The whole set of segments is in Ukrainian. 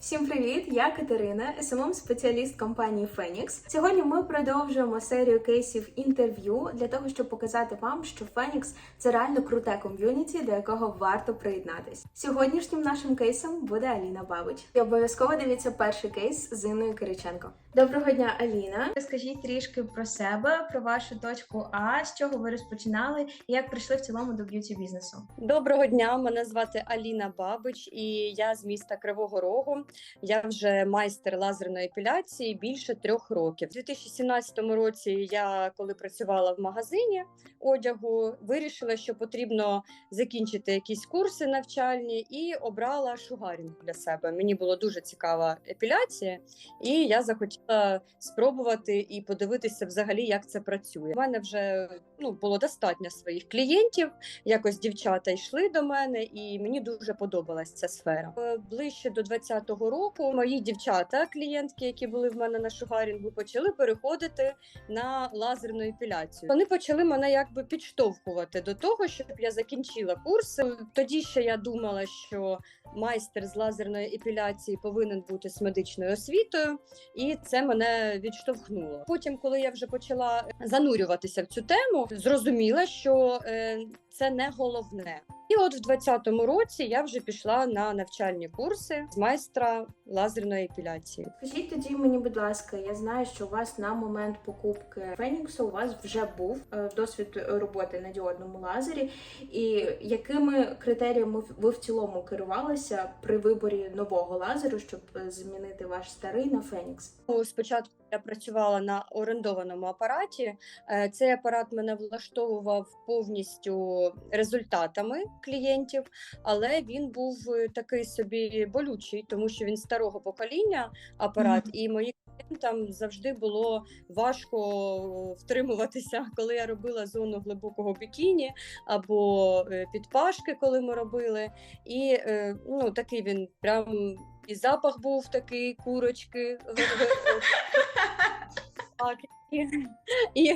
Всім привіт! Я Катерина, СММ спеціаліст компанії Фенікс. Сьогодні ми продовжуємо серію кейсів інтерв'ю для того, щоб показати вам, що Фенікс – це реально круте ком'юніті, до якого варто приєднатись. Сьогоднішнім нашим кейсом буде Аліна Бабич. І обов'язково дивіться перший кейс з Інною Кириченко. Доброго дня, Аліна. Розкажіть трішки про себе, про вашу точку А, з чого ви розпочинали і як прийшли в цілому до б'юті бізнесу. Доброго дня, мене звати Аліна Бабич, і я з міста Кривого Рогу. Я вже майстер лазерної епіляції більше трьох років. У 2017 році я, коли працювала в магазині одягу, вирішила, що потрібно закінчити якісь курси навчальні, і обрала шугарінг для себе. Мені було дуже цікава епіляція, і я захотіла спробувати і подивитися взагалі, як це працює. У мене вже ну було достатньо своїх клієнтів. Якось дівчата йшли до мене, і мені дуже подобалась ця сфера. Е, Ближче до 20-го року мої дівчата, клієнтки, які були в мене на шугарінгу, почали переходити на лазерну епіляцію. Вони почали мене якби підштовхувати до того, щоб я закінчила курси. Тоді ще я думала, що майстер з лазерної епіляції повинен бути з медичною освітою, і це мене відштовхнуло. Потім, коли я вже почала занурюватися в цю тему, зрозуміла, що е, це не головне. І от в 20-му році я вже пішла на навчальні курси з майстра лазерної епіляції. Скажіть тоді мені, будь ласка, я знаю, що у вас на момент покупки Феніксу у вас вже був е, досвід роботи на діодному лазері. І якими критеріями ви в цілому керувалися при виборі нового лазеру, щоб е, змінити ваш старий на Фенікс? Спочатку я працювала на орендованому апараті. Е, Цей апарат мене влаштовував повністю результатами клієнтів, але він був е, такий собі болючий, тому що він старого покоління апарат, Мгм. і мої клієнтам завжди було важко втримуватися, коли я робила зону глибокого бікіні або е, підпашки, коли ми робили. І е, ну, такий він прям і запах був такий курочки. Так, і, і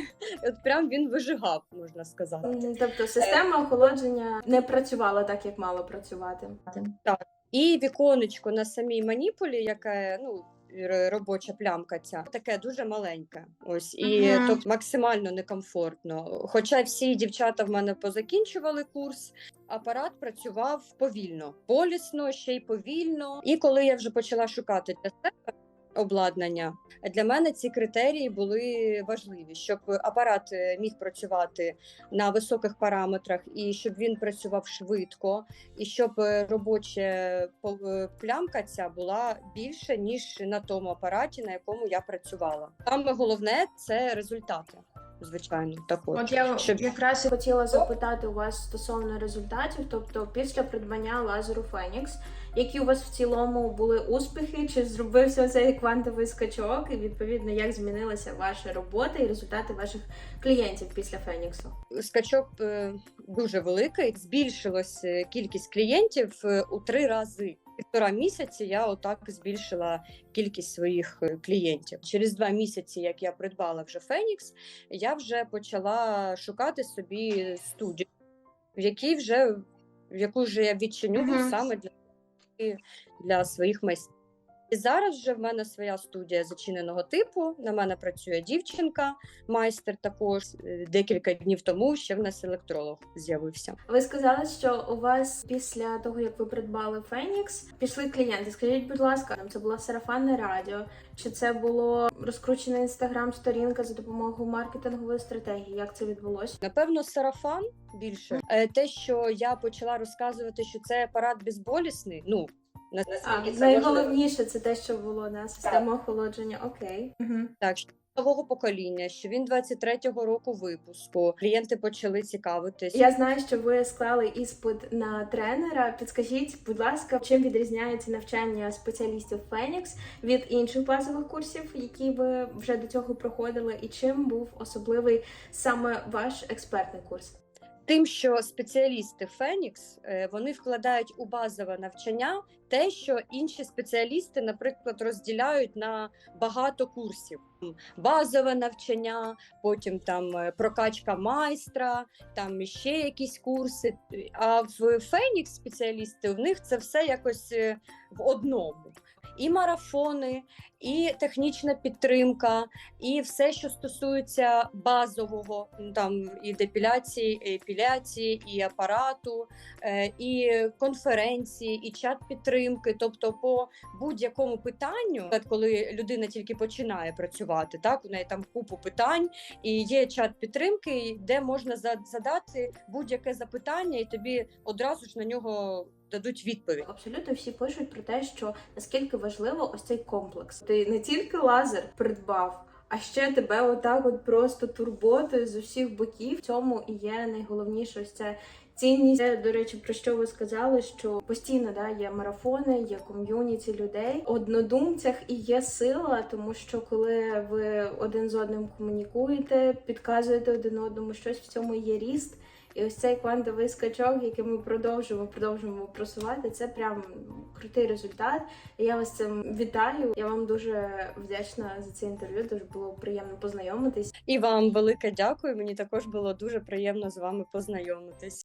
от прям він вижигав, можна сказати. Тобто система охолодження не працювала так, як мала працювати. Так. І віконечко на самій маніпулі, яке ну. Робоча плямка ця таке дуже маленьке. Ось і Ага. тобто максимально некомфортно. Хоча всі дівчата в мене позакінчували курс, апарат працював повільно, болісно, ще й повільно. І коли я вже почала шукати для себе обладнання, для мене ці критерії були важливі, щоб апарат е, міг працювати на високих параметрах, і щоб він працював швидко, і щоб е, робоча е, плямка ця була більше ніж на тому апараті, на якому я працювала. Саме головне це результати. Звичайно, також. От я щоб- якраз хотіла запитати у вас стосовно результатів, тобто після придбання лазеру Фенікс, які у вас в цілому були успіхи, чи зробився цей квантовий скачок, і відповідно як змінилася ваша робота і результати ваших клієнтів після Феніксу? скачок е, дуже великий. Збільшилась е, кількість клієнтів е, у три рази. Півтора місяці я отак збільшила кількість своїх е, клієнтів. Через два місяці, як я придбала вже Фенікс, я вже почала шукати собі студію, в якій вже в яку вже я відчиню Мгм. саме для, для своїх майстрів. І зараз вже в мене своя студія зачиненого типу. На мене працює дівчинка, майстер також. Е, Декілька днів тому ще в нас електролог з'явився. Ви сказали, що у вас після того, як ви придбали Фенікс, пішли клієнти. Скажіть, будь ласка, це було сарафанне радіо, чи це було розкручена інстаграм-сторінка за допомогою маркетингової стратегії? Як це відбулося? Напевно, сарафан більше Е, те, що я почала розказувати, що це апарат безболісний. Ну А, найголовніше це те, що було на систему охолодження. Окей. Угу. Так, нового покоління, що він 23-го року випуску. Клієнти почали цікавитись. Я знаю, що ви склали іспит на тренера. Підскажіть, будь ласка, чим відрізняється навчання спеціалістів Фенікс від інших базових курсів, які ви вже до цього проходили, і чим був особливий саме ваш експертний курс? Тим, що спеціалісти Фенікс е, вони вкладають у базове навчання те, що інші спеціалісти, наприклад, розділяють на багато курсів. Базове навчання, потім там е, прокачка майстра, там ще якісь курси. А в Фенікс спеціалісти в них це все якось е, в одному. І марафони, і технічна підтримка, і все, що стосується базового, ну, там і депіляції, і епіляції, і апарату, е, і конференції, і чат підтримки. Тобто, по будь-якому питанню, коли людина тільки починає працювати, так у неї там купу питань, і є чат підтримки, де можна за- задати будь-яке запитання, і тобі одразу ж на нього дадуть відповідь. Абсолютно всі пишуть про те, що наскільки важливо ось цей комплекс. Ти не тільки лазер придбав. А ще тебе отак, от просто турботою з усіх боків. В цьому і є найголовніше ось ця цінність. Це, до речі, про що ви сказали, що постійно да, є марафони, є ком'юніті людей, однодумцях і є сила, тому що коли ви один з одним комунікуєте, підказуєте один одному щось в цьому є ріст. І ось цей квантовий скачок, який ми продовжуємо, продовжуємо просувати, це прям крутий результат. І я вас цим вітаю. Я вам дуже вдячна за це інтерв'ю. Дуже було приємно познайомитись. І вам велике дякую. Мені також було дуже приємно з вами познайомитись.